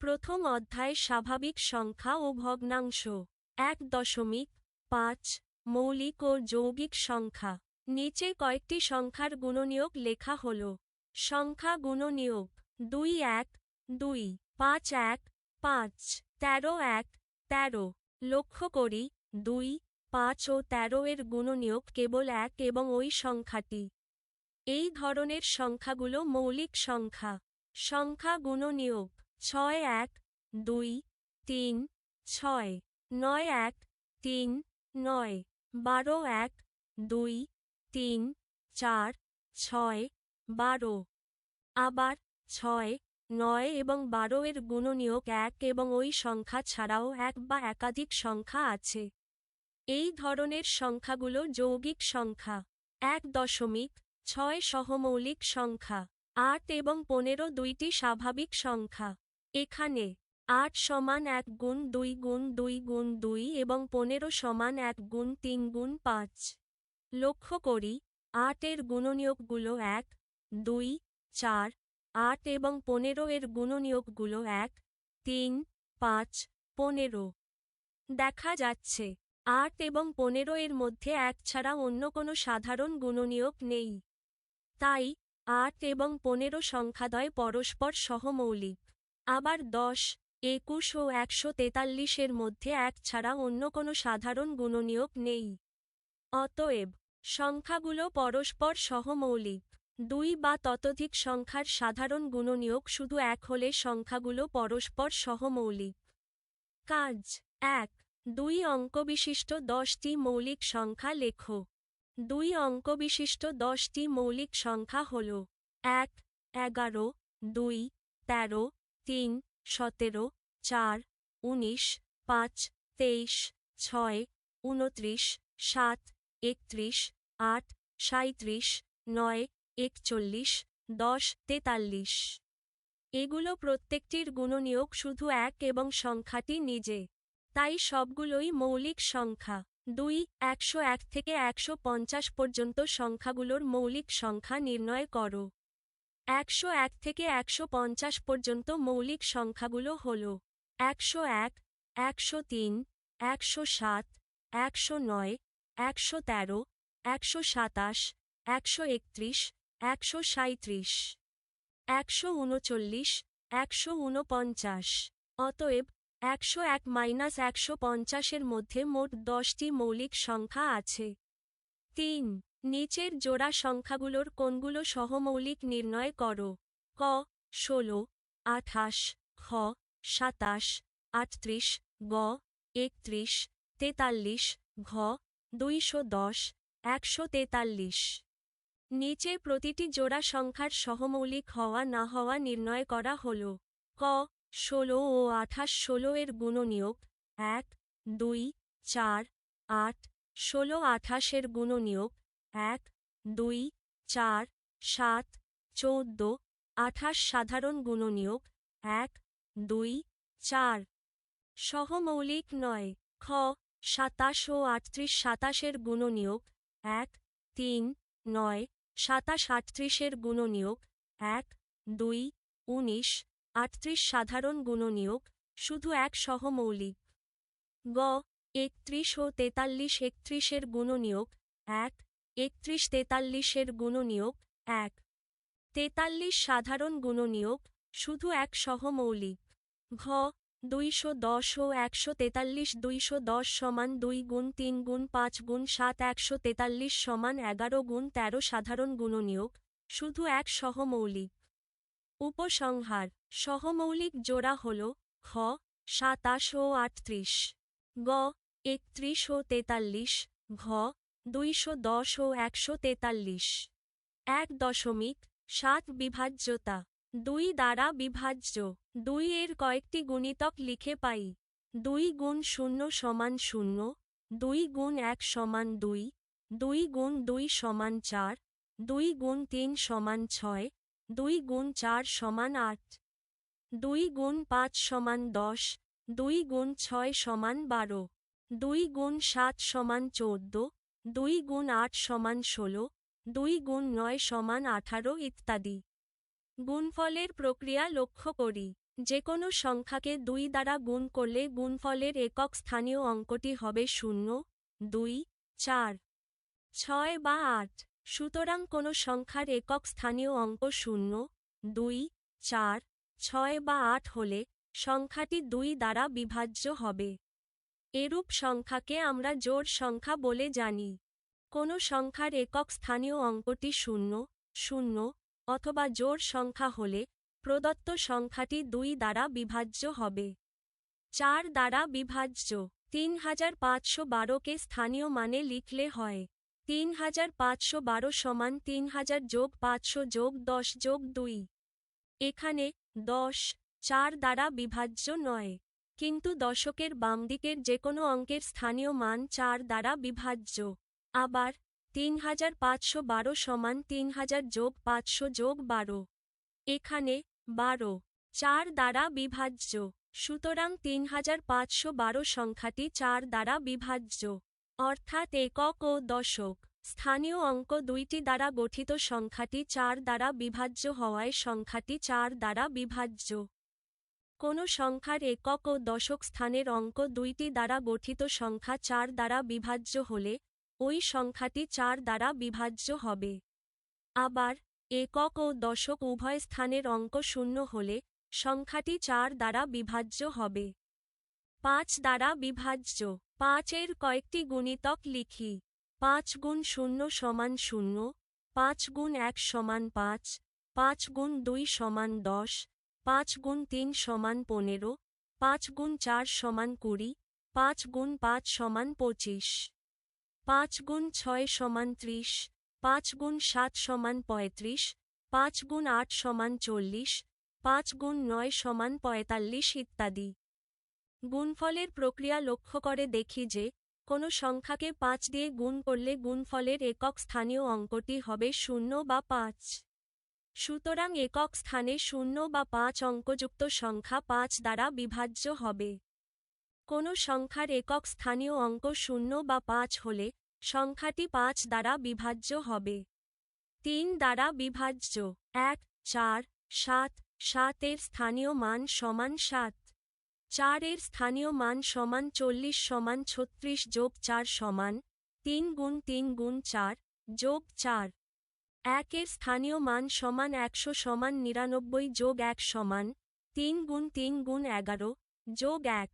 প্রথম অধ্যায় স্বাভাবিক সংখ্যা ও ভগ্নাংশ। এক দশমিক পাঁচ মৌলিক ও যৌগিক সংখ্যা। নিচে কয়েকটি সংখ্যার গুণনীয়ক লেখা হল। সংখ্যা গুণনীয়ক দুই এক দুই পাঁচ এক পাঁচ তেরো এক তেরো। লক্ষ্য করি, দুই, পাঁচ ও তেরো এর গুণনীয়ক কেবল এক এবং ওই সংখ্যাটি। এই ধরনের সংখ্যাগুলো মৌলিক সংখ্যা। সংখ্যা গুণনীয়ক ছয় এক দুই তিন ছয়, নয় এক তিন নয়, বারো এক দুই তিন চার ছয়, বারো। আবার ছয়, নয় এবং বারো এর গুণনীয়ক এক এবং ওই সংখ্যা ছাড়াও এক বা একাধিক সংখ্যা আছে। এই ধরনের সংখ্যাগুলো যৌগিক সংখ্যা। এক দশমিক ছয় সহমৌলিক সংখ্যা। আট এবং পনেরো দুইটি স্বাভাবিক সংখ্যা। এখানে আট সমান এক গুণ দুই গুণ দুই গুণ দুই এবং পনেরো সমান এক গুণ তিন গুণ পাঁচ। লক্ষ্য করি, আটের গুণনীয়কগুলো এক, দুই, চার, আট এবং পনেরো এর গুণনীয়কগুলো এক, তিন, পাঁচ, পনেরো। দেখা যাচ্ছে, আট এবং পনেরো এর মধ্যে এক ছাড়া অন্য কোনো সাধারণ গুণনীয়ক নেই। তাই, আট এবং পনেরো সংখ্যাদ্বয় পরস্পর সহমৌলিক। আবার দশ, একুশ ও একশো তেতাল্লিশের মধ্যে এক ছাড়া অন্য কোনো সাধারণ গুণনীয়ক নেই। অতএব, সংখ্যাগুলো পরস্পর সহমৌলিক, দুই বা ততোধিক সংখ্যার সাধারণ গুণনীয়ক শুধু এক হলে সংখ্যাগুলো পরস্পর সহমৌলিক। কাজ, এক, দুই অঙ্কবিশিষ্ট দশটি মৌলিক সংখ্যা লেখো। দুই অঙ্কবিশিষ্ট দশটি মৌলিক সংখ্যা হল, এক, এগারো, দুই, তেরো তিন, সতেরো, চার, উনিশ, পাঁচ, তেইশ, ছয়, উনত্রিশ, সাত, একত্রিশ, আট সাঁত্রিশ নয়, একচল্লিশ, দশ, তেতাল্লিশ। এগুলো প্রত্যেকটির গুণনীয়ক শুধু এক এবং সংখ্যাটি নিজে। তাই সবগুলোই মৌলিক সংখ্যা। দুই, একশো এক থেকে একশো পঞ্চাশ পর্যন্ত সংখ্যাগুলোর মৌলিক সংখ্যা নির্ণয় করো। একশো এক থেকে একশো পঞ্চাশ পর্যন্ত মৌলিক সংখ্যাগুলো হল একশো এক, একশো তিন, একশো সাত, একশো নয়, একশো তেরো, একশো সাতাশ, একশো একত্রিশ, একশো সাঁত্রিশ একশো উনচল্লিশ, একশো উনপঞ্চাশ। অতএব একশো এক মাইনাস একশো পঞ্চাশের মধ্যে মোট দশটি মৌলিক সংখ্যা আছে। তিন নিচের জোড়া সংখ্যাগুলোর কোনগুলো সহমৌলিক নির্ণয় করো। ক, ষোলো, আঠাশ খ সাতাশ, আটত্রিশ, গ, একত্রিশ, তেতাল্লিশ, ঘ, দুইশো দশ, একশো তেতাল্লিশ। নিচে প্রতিটি জোড়া সংখ্যার সহমৌলিক হওয়া না হওয়া নির্ণয় করা হল। ক, ষোলো ও আঠাশ ষোলো এর গুণনীয়ক এক, দুই, চার, আট, ষোলো আঠাশের গুণনীয়ক এক, দুই, চার, সাত, চৌদ্দ, আঠাশ সাধারণ গুণনীয়ক, এক, দুই, চার। সহমৌলিক নয়, খ, সাতাশ ও আটত্রিশ সাতাশের গুণনীয়ক, এক, তিন, নয়, সাতাশ আটত্রিশের গুণনীয়ক, এক, দুই, উনিশ, আটত্রিশ সাধারণ গুণনীয়ক, শুধু এক সহমৌলিক। গ, একত্রিশ ও তেতাল্লিশ একত্রিশের গুণনীয়ক, এক একত্রিশ তেতাল্লিশের গুণনীয়ক এক। তেতাল্লিশ সাধারণ গুণনীয়ক, শুধু এক সহ মৌলিক ঘ, দুইশো দশ ও একশো তেতাল্লিশ দুইশো দশ সমান দুই গুণ তিন গুণ পাঁচ গুণ সাত একশো তেতাল্লিশ সমান এগারো গুণ তেরো সাধারণ গুণনীয়ক, শুধু এক সহমৌলিক। উপসংহার, সহমৌলিক জোড়া হল খ সাতাশ ও আটত্রিশ। গ, একত্রিশ ও তেতাল্লিশ। ঘ দুইশো দশ ও একশো তেতাল্লিশ। এক দশমিক সাত বিভাজ্যতা। দুই দ্বারা বিভাজ্য। দুই এর কয়েকটি গুণিতক লিখে পাই। দুই গুণ শূন্য সমান শূন্য। দুই গুণ এক সমান দুই। দুই গুণ দুই সমান চার। দুই গুণ তিন সমান ছয়। দুই গুণ চার সমান আট। দুই গুণ পাঁচ সমান দশ। দুই গুণ ছয় সমান বারো। দুই গুণ সাত সমান চৌদ্দ। দুই গুণ আট সমান ষোলো, দুই গুণ নয় সমান আঠারো ইত্যাদি। গুণফলের প্রক্রিয়া লক্ষ্য করি যে কোনো সংখ্যাকে দুই দ্বারা গুণ করলে গুণফলের একক স্থানীয় অঙ্কটি হবে শূন্য, দুই, চার, ছয় বা আট। সুতরাং কোনো সংখ্যার একক স্থানীয় অঙ্ক শূন্য, দুই, চার, ছয় বা আট হলে সংখ্যাটি দুই দ্বারা বিভাজ্য হবে। এরূপ সংখ্যাকে আমরা জোর সংখ্যা বলে জানি। কোনো সংখ্যার একক স্থানীয় অঙ্কটি শূন্য শূন্য, অথবা জোর সংখ্যা হলে প্রদত্ত সংখ্যাটি দুই দ্বারা বিভাজ্য হবে। চার দ্বারা বিভাজ্য। তিন হাজার পাঁচশো বারোকে স্থানীয় মানে লিখলে হয়। তিন হাজার পাঁচশো বারো সমান তিন হাজার যোগ পাঁচশো যোগ দশ যোগ দুই। এখানে দশ, চার দ্বারা বিভাজ্য নয়। কিন্তু দশকের বামদিকের যে কোনো অঙ্কের স্থানীয় মান চার দ্বারা বিভাজ্য। আবার তিন হাজার পাঁচশো বারো সমান তিন হাজার যোগ পাঁচশো যোগ বারো। এখানে বারো চার দ্বারা বিভাজ্য। সুতরাং তিন হাজার পাঁচশো বারো সংখ্যাটি চার দ্বারা বিভাজ্য। অর্থাৎ একক ও দশক। স্থানীয় অঙ্ক দুইটি দ্বারা গঠিত সংখ্যাটি চার দ্বারা বিভাজ্য হওয়ায় সংখ্যাটি চার দ্বারা বিভাজ্য। কোনো সংখ্যার একক ও দশক স্থানের অঙ্ক দুইটি দ্বারা গঠিত সংখ্যা চার দ্বারা বিভাজ্য হলে, ওই সংখ্যাটি চার দ্বারা বিভাজ্য হবে। আবার, একক ও দশক উভয় স্থানের অঙ্ক শূন্য হলে, সংখ্যাটি চার দ্বারা বিভাজ্য হবে। পাঁচ দ্বারা বিভাজ্য। পাঁচের কয়েকটি গুণিতক লিখি। পাঁচ গুণ শূন্য সমান শূন্য, পাঁচ গুণ এক সমান পাঁচ পাঁচ গুণ দুই সমান দশ পাঁচ গুণ তিন সমান পনেরো, পাঁচ গুণ চার সমান কুড়ি, পাঁচ গুণ পাঁচ সমান পঁচিশ, পাঁচ গুণ ছয় সমান ত্রিশ, পাঁচ গুণ সাত সমান পঁয়ত্রিশ, পাঁচ গুণ আট সমান চল্লিশ, পাঁচ গুণ নয় সমান পঁয়তাল্লিশ ইত্যাদি। গুণফলের প্রক্রিয়া লক্ষ্য করে দেখি যে, কোনো সংখ্যাকে পাঁচ দিয়ে গুণ করলে গুণফলের একক স্থানীয় অঙ্কটি হবে শূন্য বা পাঁচ। সুতরাং একক স্থানে শূন্য বা পাঁচ অঙ্কযুক্ত সংখ্যা পাঁচ দ্বারা বিভাজ্য হবে। কোনো সংখ্যার একক স্থানীয় অঙ্ক শূন্য বা পাঁচ হলে সংখ্যাটি পাঁচ দ্বারা বিভাজ্য হবে। তিন দ্বারা বিভাজ্য। এক, চার, সাত, সাতের স্থানীয় মান সমান সাত। চারের স্থানীয় মান সমান চল্লিশ সমান ছত্রিশ যোগ চার সমান তিন গুণ তিন গুণ চার যোগ চার। একের স্থানীয় মান সমান একশো সমান নিরানব্বই যোগ এক সমান তিন গুণ তিন গুণ এগারো যোগ এক।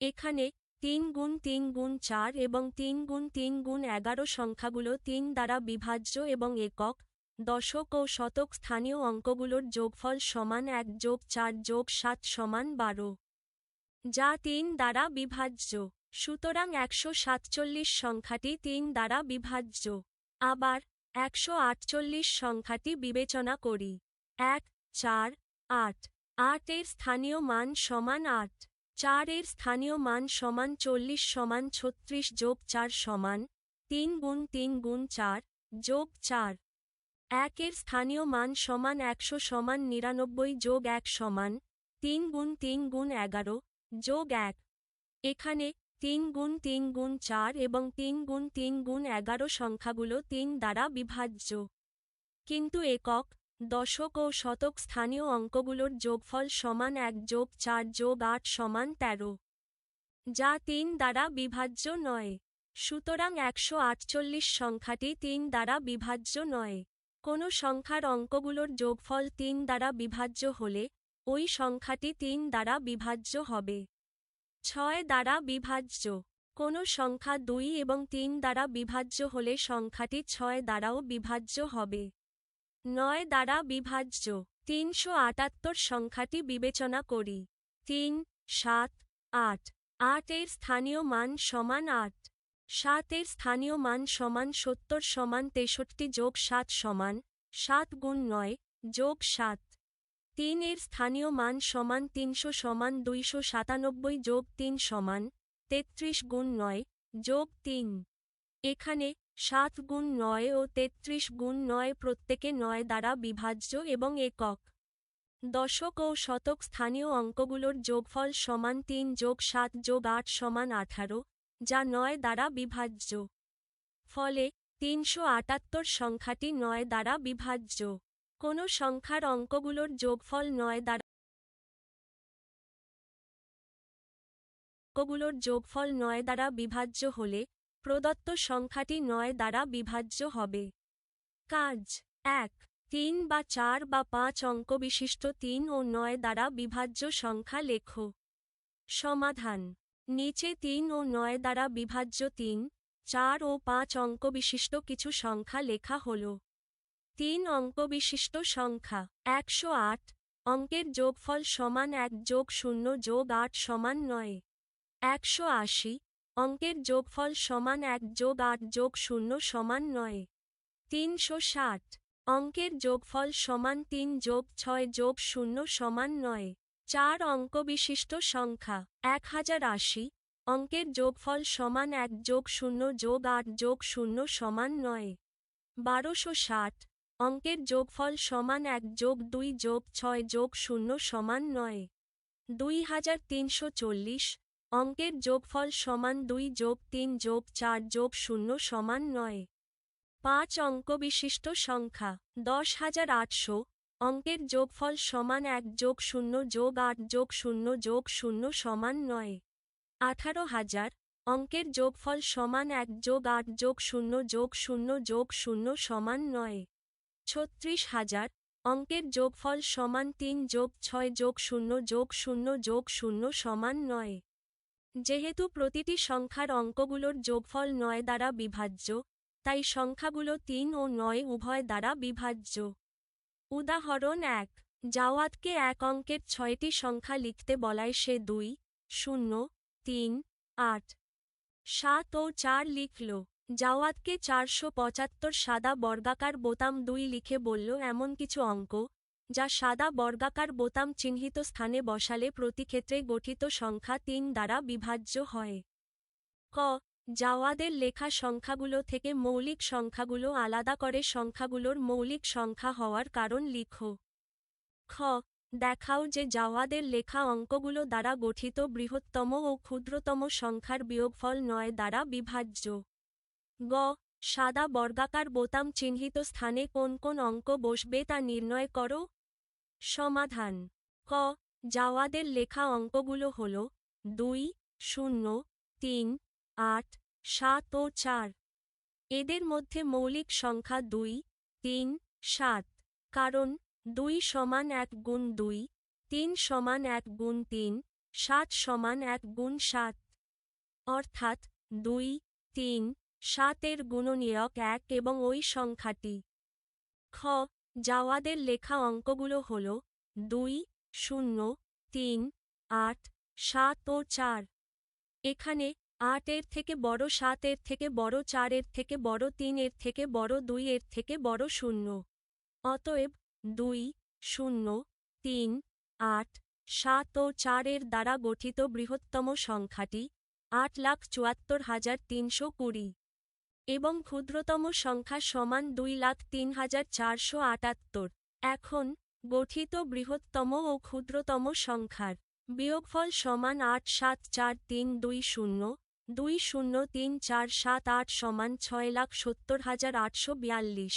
এখানে তিন গুণ তিন গুণ চার এবং তিন গুণ তিন গুণ এগারো সংখ্যাগুলো তিন দ্বারা বিভাজ্য এবং একক, দশক ও শতক স্থানীয় অঙ্কগুলোর যোগফল সমান এক যোগ চার যোগ সাত সমান বারো। যা তিন দ্বারা বিভাজ্য। সুতরাং একশো সাতচল্লিশ সংখ্যাটি তিন দ্বারা বিভাজ্য। আবার একশো আটচল্লিশ সংখ্যাটি বিবেচনা করি। এক, চার, আট। আট এর স্থানীয় মান সমান আট। চার এর স্থানীয় মান সমান চল্লিশ সমান ছত্রিশ যোগ চার সমান তিন গুণ তিন গুণ চার যোগ চার। একের স্থানীয় মান সমান একশো সমান নিরানব্বই যোগ এক সমান তিন গুণ তিন গুণ এগারো যোগ এক। এখানে তিন গুণ তিন গুণ চার এবং তিন গুণ তিন গুণ এগারো সংখ্যাগুলো তিন দ্বারা বিভাজ্য। কিন্তু একক, দশক ও শতক স্থানীয় অঙ্কগুলোর যোগফল সমান এক যোগ চার যোগ আট সমান তেরো, যা তিন দ্বারা বিভাজ্য নয়। সুতরাং একশো আটচল্লিশ সংখ্যাটি তিন দ্বারা বিভাজ্য নয়। কোনো সংখ্যার অঙ্কগুলোর যোগফল তিন দ্বারা বিভাজ্য হলে, ওই সংখ্যাটি তিন দ্বারা বিভাজ্য হবে। ছয় দ্বারা বিভাজ্য। কোনো সংখ্যা দুই এবং তিন দ্বারা বিভাজ্য হলে সংখ্যাটি ছয় দ্বারাও বিভাজ্য হবে। নয় দ্বারা বিভাজ্য। তিনশো আটাত্তর সংখ্যাটি বিবেচনা করি। তিন, সাত, আট। আটের স্থানীয় মান সমান আট। সাতের স্থানীয় মান সমান সত্তর সমান তেষট্টি যোগ সাত সমান সাত গুণ নয় যোগ সাত। তিনের স্থানীয় মান সমান তিনশো সমান দুইশো সাতানব্বই যোগ তিন সমান তেত্রিশ গুণ নয় যোগ তিন। এখানে সাত গুণ নয় ও তেত্রিশ গুণ নয় প্রত্যেকে নয় দ্বারা বিভাজ্য এবং একক। দশক ও শতক স্থানীয় অঙ্কগুলোর যোগফল সমান তিন যোগ সাত যোগ আট সমান আঠারো, যা নয় দ্বারা বিভাজ্য। ফলে তিনশো আটাত্তর সংখ্যাটি নয় দ্বারা বিভাজ্য। কোনো সংখ্যার অঙ্কগুলোর যোগফল নয় দ্বারা অঙ্কগুলোর যোগফল নয় দ্বারা বিভাজ্য হলে প্রদত্ত সংখ্যাটি নয় দ্বারা বিভাজ্য হবে। কাজ এক, তিন বা চার বা পাঁচ অঙ্ক বিশিষ্ট তিন ও নয় দ্বারা বিভাজ্য সংখ্যা লেখো। সমাধান, নিচে তিন ও নয় দ্বারা বিভাজ্য তিন, চার ও পাঁচ অঙ্ক বিশিষ্ট কিছু সংখ্যা লেখা হল। তিন অঙ্ক বিশিষ্ট সংখ্যা, একশো আট। অঙ্কের যোগফল সমান এক যোগ শূন্য যোগ আট সমান নয়। একশো আশি। অঙ্কের যোগফল সমান এক যোগ আট যোগ শূন্য সমান নয়। তিনশো ষাট। অঙ্কের যোগফল সমান তিন যোগ ছয় যোগ শূন্য সমান নয়। চার অঙ্ক বিশিষ্ট সংখ্যা, এক হাজার আশি। অঙ্কের যোগফল সমান এক যোগ শূন্য যোগ আট যোগ শূন্য সমান নয়। বারোশো ষাট। অঙ্কের যোগফল সমান এক যোগ দুই যোগ ছয় যোগ শূন্য সমান নয়। দুই হাজার তিনশো চল্লিশ অঙ্কের যোগফল সমান দুই যোগ তিন যোগ চার যোগ শূন্য সমান নয়। পাঁচ অঙ্ক বিশিষ্ট সংখ্যা, দশ হাজার আটশো অঙ্কের যোগফল সমান এক যোগ শূন্য যোগ আট যোগ শূন্য যোগ শূন্য সমান নয়। আঠারো হাজার অঙ্কের যোগফল সমান এক যোগ আট যোগ শূন্য যোগ শূন্য যোগ শূন্য সমান নয়। ছত্রিশ হাজার অঙ্কের যোগফল সমান তিন যোগ ছয় যোগ শূন্য যোগ শূন্য যোগ শূন্য সমান নয়। যেহেতু প্রতিটি সংখ্যার অঙ্কগুলোর যোগফল নয় দ্বারা বিভাজ্য, তাই সংখ্যাগুলো তিন ও নয় উভয় দ্বারা বিভাজ্য। উদাহরণ এক, জাওয়াতকে এক অঙ্কের ছয়টি সংখ্যা লিখতে বলায় সে দুই, শূন্য, তিন, আট, সাত ও চার লিখল। জাওয়াতকে চারশো পঁচাত্তর সাদা বর্গাকার বোতাম দুই লিখে বলল, এমন কিছু অঙ্ক, যা সাদা বর্গাকার বোতাম চিহ্নিত স্থানে বসালে প্রতি ক্ষেত্রে গঠিত সংখ্যা তিন দ্বারা বিভাজ্য হয়। ক, জাওয়াদের লেখা সংখ্যাগুলো থেকে মৌলিক সংখ্যাগুলো আলাদা করে সংখ্যাগুলোর মৌলিক সংখ্যা হওয়ার কারণ লিখো। খ, দেখাও যে জাওয়াদের লেখা অঙ্কগুলো দ্বারা গঠিত বৃহত্তম ও ক্ষুদ্রতম সংখ্যার বিয়োগফল নয় দ্বারা বিভাজ্য। গ, সাদা বর্গাকার বোতাম চিহ্নিত স্থানে কোন কোন অঙ্ক বসবে তা নির্ণয় করো। সমাধান, ক, জাওয়াদের লেখা অঙ্কগুলো হল দুই, শূন্য, তিন, আট, সাত ও চার। এদের মধ্যে মৌলিক সংখ্যা দুই, তিন, সাত, কারণ দুই সমান এক গুণ দুই, তিন সমান এক গুণ তিন, সাত সমান এক গুণ সাত। অর্থাৎ দুই, তিন সাতের গুণনীয়ক এক এবং ওই সংখ্যাটি। খ, জাওয়াদের লেখা অঙ্কগুলো হল দুই, শূন্য, তিন, আট, সাত ও চার। এখানে আট এর থেকে বড় সাত এর থেকে বড় চার এর থেকে বড় তিন এর থেকে বড় দুই এর থেকে বড় শূন্য। অতএব দুই, শূন্য, তিন, আট, সাত ও চার এর দ্বারা গঠিত বৃহত্তম সংখ্যাটি আট লাখ চুয়াত্তর হাজার তিনশো কুড়ি। এবং ক্ষুদ্রতম সংখ্যা সমান দুই লাখ তিন হাজার চারশো আটাত্তর। এখন, গঠিত বৃহত্তম ও ক্ষুদ্রতম সংখ্যার বিয়োগফল সমান আট সাত চার তিন দুই শূন্য দুই শূন্য তিন চার সাত আট সমান ছয় লাখ সত্তর হাজার আটশো বিয়াল্লিশ।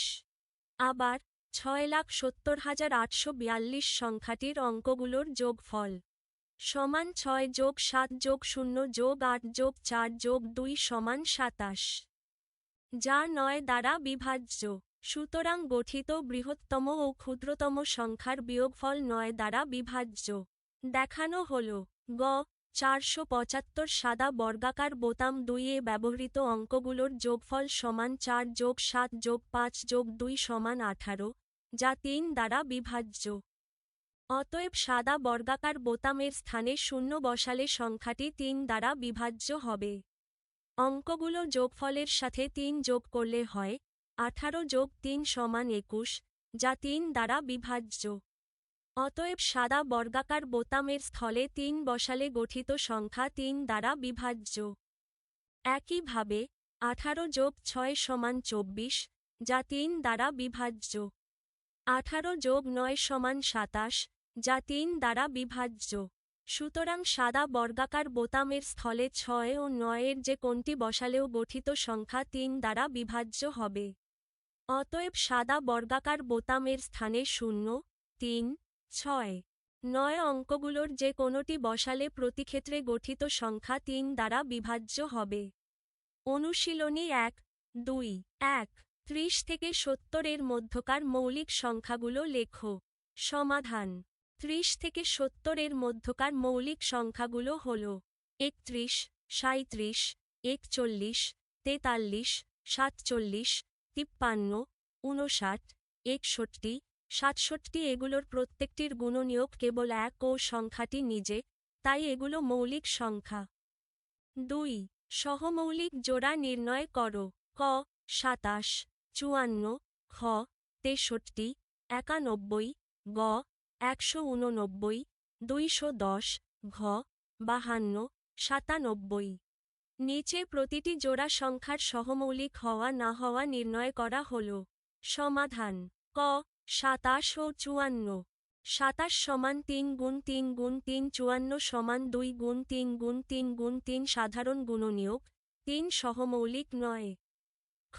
আবার, ছয় লাখ সত্তর হাজার আটশো বিয়াল্লিশ সংখ্যাটির অঙ্কগুলোর যোগফল সমান ছয় যোগ সাত যোগ শূন্য যোগ আট যোগ চার যোগ দুই সমান সাতাশ। যা নয় দ্বারা বিভাজ্য। সুতরাং গঠিত বৃহত্তম ও ক্ষুদ্রতম সংখ্যার বিয়োগফল নয় দ্বারা বিভাজ্য। দেখানো হল, গ, চারশো পঁচাত্তর সাদা বর্গাকার বোতাম দুইয়ে ব্যবহৃত অঙ্কগুলোর যোগফল সমান চার যোগ সাত যোগ পাঁচ যোগ দুই সমান আঠারো, যা তিন দ্বারা বিভাজ্য। অতএব সাদা বর্গাকার বোতামের স্থানে শূন্য বসালে সংখ্যাটি তিন দ্বারা বিভাজ্য হবে। অঙ্কগুলো যোগফলের সাথে তিন যোগ করলে হয় আঠারো যোগ তিন সমান একুশ, যা তিন দ্বারা বিভাজ্য। অতএব সাদা বর্গাকার বোতামের স্থলে তিন বসালে গঠিত সংখ্যা তিন দ্বারা বিভাজ্য। একইভাবে আঠারো যোগ ছয় সমান চব্বিশ, যা তিন দ্বারা বিভাজ্য। আঠারো যোগ নয় সমান সাতাশ, যা তিন দ্বারা বিভাজ্য। সুতরাং সাদা বর্গাকার বোতামের স্থলে ছয় ও নয়ের যে কোনটি বসালেও গঠিত সংখ্যা তিন দ্বারা বিভাজ্য হবে। অতএব সাদা বর্গাকার বোতামের স্থানে শূন্য, তিন, ছয়, নয় অঙ্কগুলোর যে কোনোটি বসালে প্রতিক্ষেত্রে গঠিত সংখ্যা তিন দ্বারা বিভাজ্য হবে। অনুশীলনী এক, দুই, এক, ত্রিশ থেকে সত্তরের মধ্যকার মৌলিক সংখ্যাগুলো লেখো। সমাধান ত্রিশ থেকে সত্তরের মধ্যকার মৌলিক সংখ্যাগুলো হল একত্রিশ সাঁত্রিশ একচল্লিশ, তেতাল্লিশ, সাতচল্লিশ, তিপ্পান্ন, ঊনষাট, একষট্টি, সাতষট্টি এগুলোর প্রত্যেকটির গুণনীয়ক কেবল এক ও সংখ্যাটি নিজে, তাই এগুলো মৌলিক সংখ্যা। দুই, সহমৌলিক জোড়া নির্ণয় করো। ক, সাতাশ, চুয়ান্ন, খ, তেষট্টি, একানব্বই, গ একশো উননব্বই, দুইশো দশ, ঘ, বাহান্ন, সাতানব্বই। নিচে প্রতিটি জোড়া সংখ্যার সহমৌলিক হওয়া না হওয়া নির্ণয় করা হল। সমাধান, ক, সাতাশ ও চুয়ান্ন। সাতাশ সমান তিন গুণ তিন গুণ তিন চুয়ান্ন সমান দুই গুণ তিন গুণ তিন গুণ তিন সাধারণ গুণনীয়ক তিন সহমৌলিক নয়। খ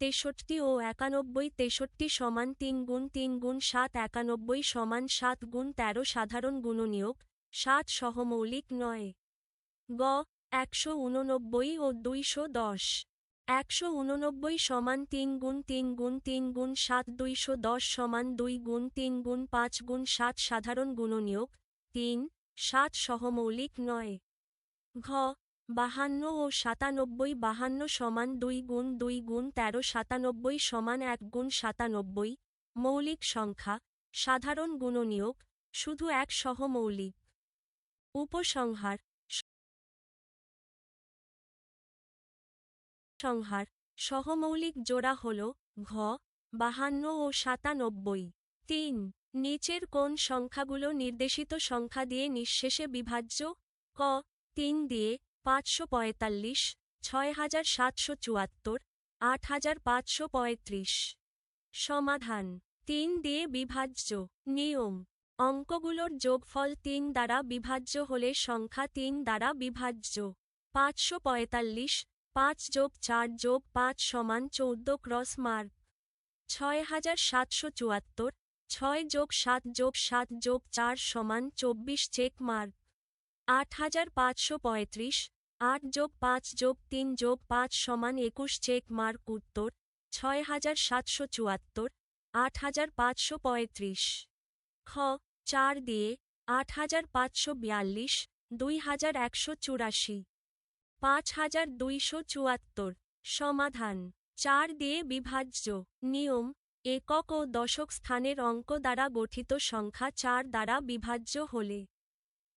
তেষট্টি ও একানব্বই তেষট্টি সমান তিন গুণ তিন গুণ সাত, একানব্বই সমান সাত গুণ তেরো সাধারণ গুণনীয়ক সাত সহমৌলিক নয়। গ, একশো উননব্বই ও দুইশো দশ। একশো উননব্বই সমান তিন গুণ তিন গুণ তিন গুণ সাত, দুইশো দশ সমান দুই গুণ তিন গুণ পাঁচ গুণ সাত সাধারণ গুণনীয়ক তিন, সাত সহমৌলিক নয়। ঘ বাহান্ন ও সাতানব্বই, বাহান্ন সমান দুই গুণ দুই গুণ তেরো, সাতানব্বই সমান এক গুণ সাতানব্বই, মৌলিক সংখ্যা, সাধারণ গুণনীয়ক, শুধু এক সহমৌলিক। উপসংহার সংহার সহমৌলিক জোড়া হল ঘ, বাহান্ন ও সাতানব্বই। তিন, নিচের কোন সংখ্যাগুলো নির্দেশিত সংখ্যা দিয়ে নিঃশেষে বিভাজ্য, ক, তিন দিয়ে পাঁচশো পঁয়তাল্লিশ, ছয় হাজার সাতশো চুয়াত্তর, আট হাজার পাঁচশো পঁয়ত্রিশ। সমাধান। তিন দিয়ে বিভাজ্য। নিয়ম। অঙ্কগুলোর যোগফল তিন দ্বারা বিভাজ্য হলে সংখ্যা তিন দ্বারা বিভাজ্য। পাঁচশো পঁয়তাল্লিশ, পাঁচ যোগ চার যোগ পাঁচ সমান চৌদ্দ ক্রস মার্ক। ছয় হাজার সাতশো চুয়াত্তর, ছয় যোগ সাত যোগ সাত যোগ চার সমান চব্বিশ চেক মার্ক। আট হাজার পাঁচশো পঁয়ত্রিশ আট যোগ পাঁচ যোগ তিন যোগ পাঁচ সমান একুশ চেক মার্ক উত্তর, ছয় হাজার সাতশো চুয়াত্তর, আট হাজার পাঁচশো পঁয়ত্রিশ। খ, চার দিয়ে আট হাজার পাঁচশো বিয়াল্লিশ, দুই হাজার একশো চুরাশি। পাঁচ হাজার দুইশো চুয়াত্তর, সমাধান। চার দিয়ে বিভাজ্য, নিয়ম, একক ও দশক স্থানের অঙ্ক দ্বারা গঠিত সংখ্যা চার দ্বারা বিভাজ্য হলে।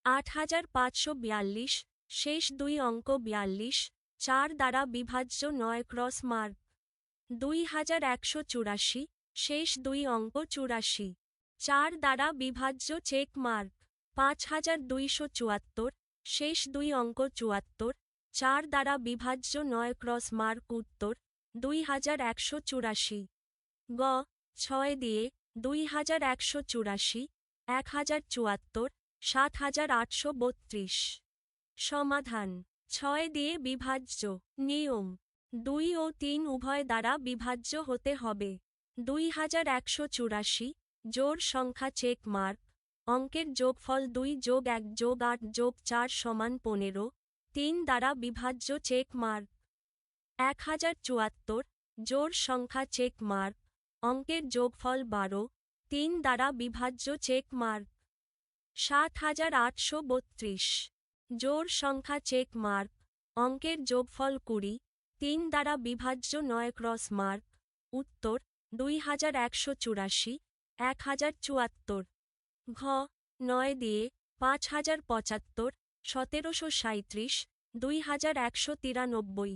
আট হাজার পাঁচশো বিয়াল্লিশ শেষ দুই অঙ্ক বিয়াল্লিশ, চার দ্বারা বিভাজ্য নয় ক্রস মার্ক। দুই হাজার একশো চুরাশি, শেষ দুই অঙ্ক চুরাশি, চার দ্বারা বিভাজ্য চেক মার্ক। পাঁচ হাজার দুইশো চুয়াত্তর, শেষ দুই অঙ্ক চুয়াত্তর, চার দ্বারা বিভাজ্য নয় ক্রস মার্ক উত্তর। দুই হাজার একশো চুরাশি, গ, ছয় দিয়ে দুই হাজার একশো চুরাশি, এক হাজার চুয়াত্তর, সাত হাজার আটশো বত্রিশ। সমাধান। ছয় দিয়ে বিভাজ্য। নিয়ম। দুই ও তিন উভয় দ্বারা বিভাজ্য হতে হবে। দুই হাজার একশো চুরাশি। জোর সংখ্যা চেক মার্ক অঙ্কের যোগফল দুই যোগ এক যোগ আট যোগ চার সমান পনেরো। তিন দ্বারা বিভাজ্য চেক মার্ক এক হাজার চুয়াত্তর। জোর সংখ্যা চেক মার্ক অঙ্কের যোগফল বারো। তিন দ্বারা বিভাজ্য চেক মার্ক সাত হাজার আটশো বত্রিশ। জোর সংখ্যা চেক মার্ক অঙ্কের যোগফল কুড়ি, তিন দ্বারা বিভাজ্য নয় ক্রস মার্ক উত্তর, দুই হাজার একশো চুরাশি, এক হাজার চুয়াত্তর। ঘ, নয় দিয়ে পাঁচ হাজার পঁচাত্তর, সতেরোশো সাঁত্রিশ দুই হাজার একশো তিরানব্বই।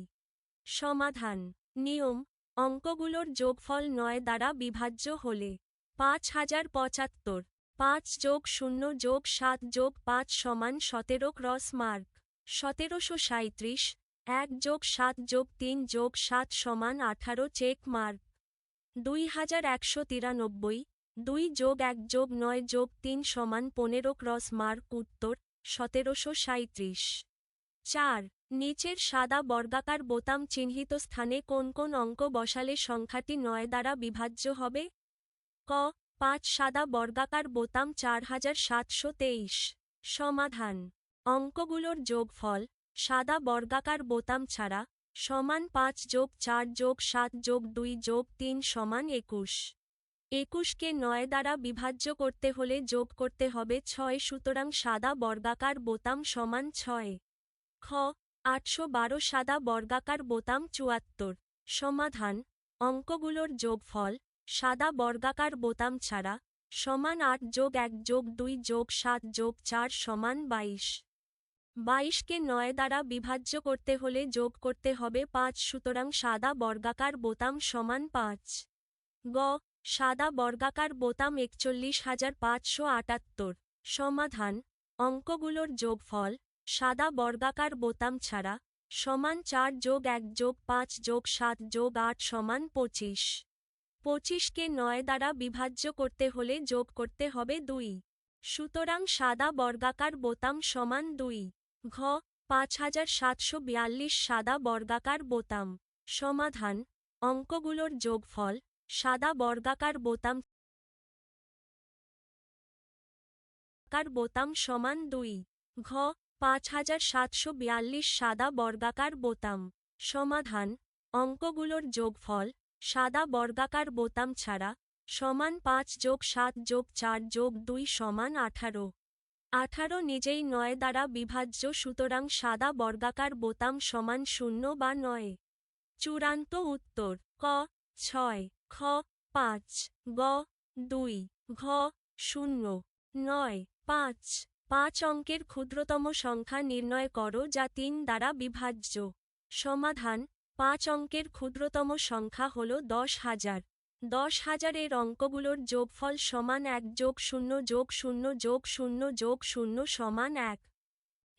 সমাধান, নিয়ম, অঙ্কগুলোর যোগফল নয় দ্বারা বিভাজ্য হলে পাঁচ হাজার পঁচাত্তর। পাঁচ যোগ শূন্য যোগ সাত যোগ পাঁচ সমান সতেরো ক্রস মার্ক। সতেরোশো সাঁত্রিশ এক যোগ সাত যোগ তিন যোগ সাত সমান আঠারো চেক মার্ক। দুই হাজার একশো তিরানব্বই, দুই যোগ এক যোগ নয় যোগ তিন সমান পনেরো ক্রস মার্ক উত্তর, সতেরোশো সাঁত্রিশ চার, নিচের সাদা বর্গাকার বোতাম চিহ্নিত স্থানে কোন কোন অঙ্ক বসালে সংখ্যাটি নয় দ্বারা বিভাজ্য হবে? ক পাঁচ সাদা বর্গাকার বোতাম চার হাজার সাতশো তেইশ। সমাধান। অঙ্কগুলোর যোগফল, সাদা বর্গাকার বোতাম ছাড়া, সমান পাঁচ যোগ চার যোগ সাত যোগ দুই যোগ তিন সমান একুশ। একুশকে নয় দ্বারা বিভাজ্য করতে হলে যোগ করতে হবে ছয়, সুতরাং সাদা বর্গাকার বোতাম সমান ছয়। খ, আটশো বারো সাদা বর্গাকার বোতাম চুয়াত্তর। সমাধান। অঙ্কগুলোর যোগফল সাদা বর্গাকার বোতাম ছাড়া, সমান আট যোগ এক যোগ দুই যোগ সাত যোগ চার সমান বাইশ। বাইশকে নয় দ্বারা বিভাজ্য করতে হলে যোগ করতে হবে পাঁচ, সুতরাং সাদা বর্গাকার বোতাম সমান পাঁচ। গ, সাদা বর্গাকার বোতাম একচল্লিশ হাজার পাঁচশো আটাত্তর। সমাধান, অঙ্কগুলোর যোগফল, সাদা বর্গাকার বোতাম ছাড়া, সমান চার যোগ এক যোগ পাঁচ যোগ সাত যোগ আট সমান পঁচিশ। পঁচিশকে নয় দ্বারা বিভাজ্য করতে হলে যোগ করতে হবে দুই। সুতরাং সাদা বর্গাকার বোতাম সমান দুই। ঘ পাঁচ হাজার সাতশো বিয়াল্লিশ সাদা বর্গাকার বোতাম। সমাধান, অঙ্কগুলোর যোগফল, সাদা বর্গাকার বোতাম কার বোতাম সমান দুই। ঘ পাঁচ হাজার সাতশো বিয়াল্লিশ সাদা বর্গাকার বোতাম। সমাধান, অঙ্কগুলোর যোগফল সাদা বর্গাকার বোতাম ছাড়া, সমান পাঁচ যোগ সাত যোগ চার যোগ দুই সমান আঠারো। আঠারো নিজেই নয় দ্বারা বিভাজ্য, সুতরাং সাদা বর্গাকার বোতাম সমান শূন্য বা নয়। চূড়ান্ত উত্তর, ক, ছয়, খ, পাঁচ, গ, দুই, ঘ, শূন্য, নয়, পাঁচ। পাঁচ অঙ্কের ক্ষুদ্রতম সংখ্যা নির্ণয় করো যা তিন দ্বারা বিভাজ্য। সমাধান পাঁচ অঙ্কের ক্ষুদ্রতম সংখ্যা হল দশ হাজার। দশ হাজারের অঙ্কগুলোর যোগফল সমান এক যোগ শূন্য যোগ শূন্য যোগ শূন্য যোগ শূন্য সমান এক।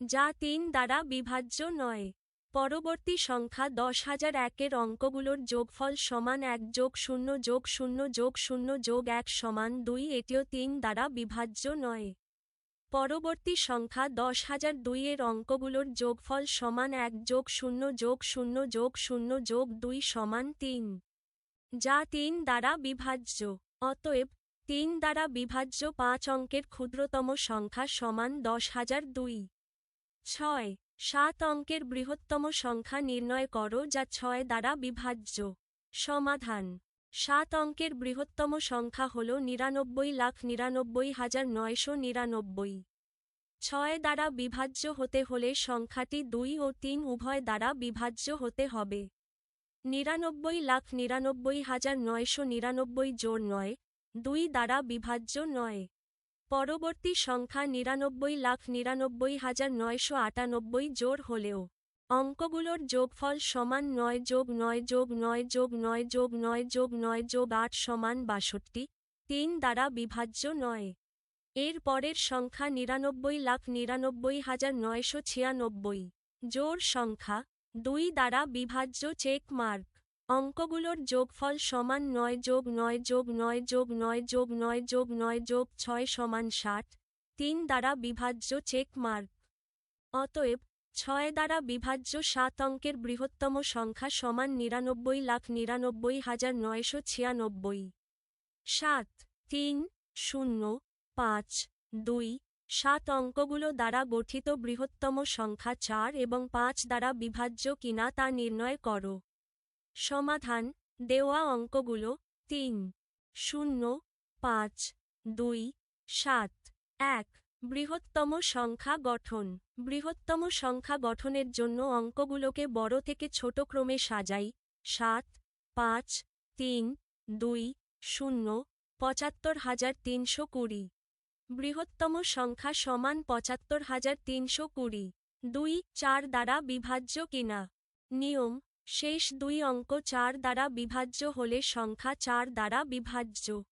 যা তিন দ্বারা বিভাজ্য নয়। পরবর্তী সংখ্যা দশ হাজার একের অঙ্কগুলোর যোগফল সমান এক যোগ শূন্য যোগ শূন্য যোগ শূন্য যোগ এক সমান দুই, এটিও তিন দ্বারা বিভাজ্য নয়। পরবর্তী সংখ্যা দশ হাজার দুইয়ের অঙ্কগুলোর যোগফল সমান এক যোগ শূন্য যোগ শূন্য যোগ শূন্য যোগ দুই সমান তিন, যা তিন দ্বারা বিভাজ্য। অতএব, তিন দ্বারা বিভাজ্য পাঁচ অঙ্কের ক্ষুদ্রতম সংখ্যা সমান দশ হাজার দুই। ছয়, সাত অঙ্কের বৃহত্তম সংখ্যা নির্ণয় করো যা ছয় দ্বারা বিভাজ্য। সমাধান সাত অঙ্কের বৃহত্তম সংখ্যা হল নিরানব্বই লাখ নিরানব্বই হাজার নয়শো নিরানব্বই। ছয় দ্বারা বিভাজ্য হতে হলে সংখ্যাটি দুই ও তিন উভয় দ্বারা বিভাজ্য হতে হবে। নিরানব্বই লাখ নিরানব্বই হাজার নয়শো নিরানব্বই জোর নয়, দুই দ্বারা বিভাজ্য নয়। পরবর্তী সংখ্যা নিরানব্বই লাখ নিরানব্বই হাজার নয়শো আটানব্বই জোর হলেও অঙ্কগুলোর যোগফল সমান নয় যোগ নয় যোগ নয় যোগ নয় যোগ নয় যোগ নয় যোগ আট সমান বাষট্টি তিন দ্বারা বিভাজ্য নয় এর পরের সংখ্যা নিরানব্বই লাখ নিরানব্বই হাজার নয়শো ছিয়ানব্বই জোর সংখ্যা দুই দ্বারা বিভাজ্য চেক মার্ক অঙ্কগুলোর যোগফল সমান নয় যোগ নয় যোগ নয় যোগ নয় যোগ নয় যোগ নয় যোগ ছয় সমান ষাট তিন দ্বারা বিভাজ্য চেক মার্ক অতএব ছয় দ্বারা বিভাজ্য সাত অঙ্কের বৃহত্তম সংখ্যা সমান নিরানব্বই লাখ নিরানব্বই হাজার নয়শো ছিয়ানব্বই। সাত, তিন, শূন্য, পাঁচ, দুই, সাত অঙ্কগুলো দ্বারা গঠিত বৃহত্তম সংখ্যা চার এবং পাঁচ দ্বারা বিভাজ্য কিনা তা নির্ণয় করো। সমাধান, দেওয়া অঙ্কগুলো, তিন, শূন্য, পাঁচ, দুই, সাত, এক বৃহত্তম সংখ্যা গঠন। বৃহত্তম সংখ্যা গঠনের জন্য অঙ্কগুলোকে বড় থেকে ছোট ক্রমে সাজাই। সাত, পাঁচ, তিন, দুই, শূন্য, পঁচাত্তর হাজার তিনশো কুড়ি। বৃহত্তম সংখ্যা সমান পঁচাত্তর হাজার তিনশো কুড়ি। দুই, চার দ্বারা বিভাজ্য কিনা? নিয়ম, শেষ দুই অঙ্ক চার দ্বারা বিভাজ্য হলে সংখ্যা চার দ্বারা বিভাজ্য।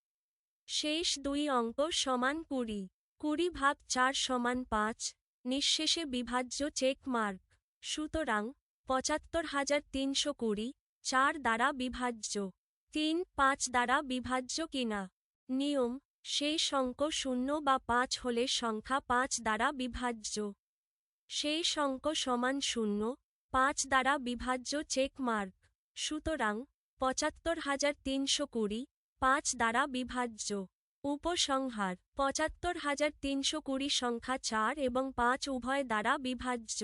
শেষ দুই অঙ্ক সমান কুড়ি। কুড়ি ভাগ চার সমান পাঁচ, নিঃশেষে বিভাজ্য চেক মার্ক। সুতরাং, পঁচাত্তর হাজার তিনশো কুড়ি, চার দ্বারা বিভাজ্য। তিন, পাঁচ দ্বারা বিভাজ্য কিনা? নিয়ম শেষ অঙ্ক শূন্য বা পাঁচ হলে সংখ্যা পাঁচ দ্বারা বিভাজ্য। শেষ অঙ্ক সমান শূন্য, পাঁচ দ্বারা বিভাজ্য চেক মার্ক। সুতরাং, পঁচাত্তর হাজার তিনশো কুড়ি, পাঁচ দ্বারা বিভাজ্য। উপসংহার পঁচাত্তর হাজার তিনশো কুড়ি সংখ্যা চার এবং পাঁচ উভয় দ্বারা বিভাজ্য।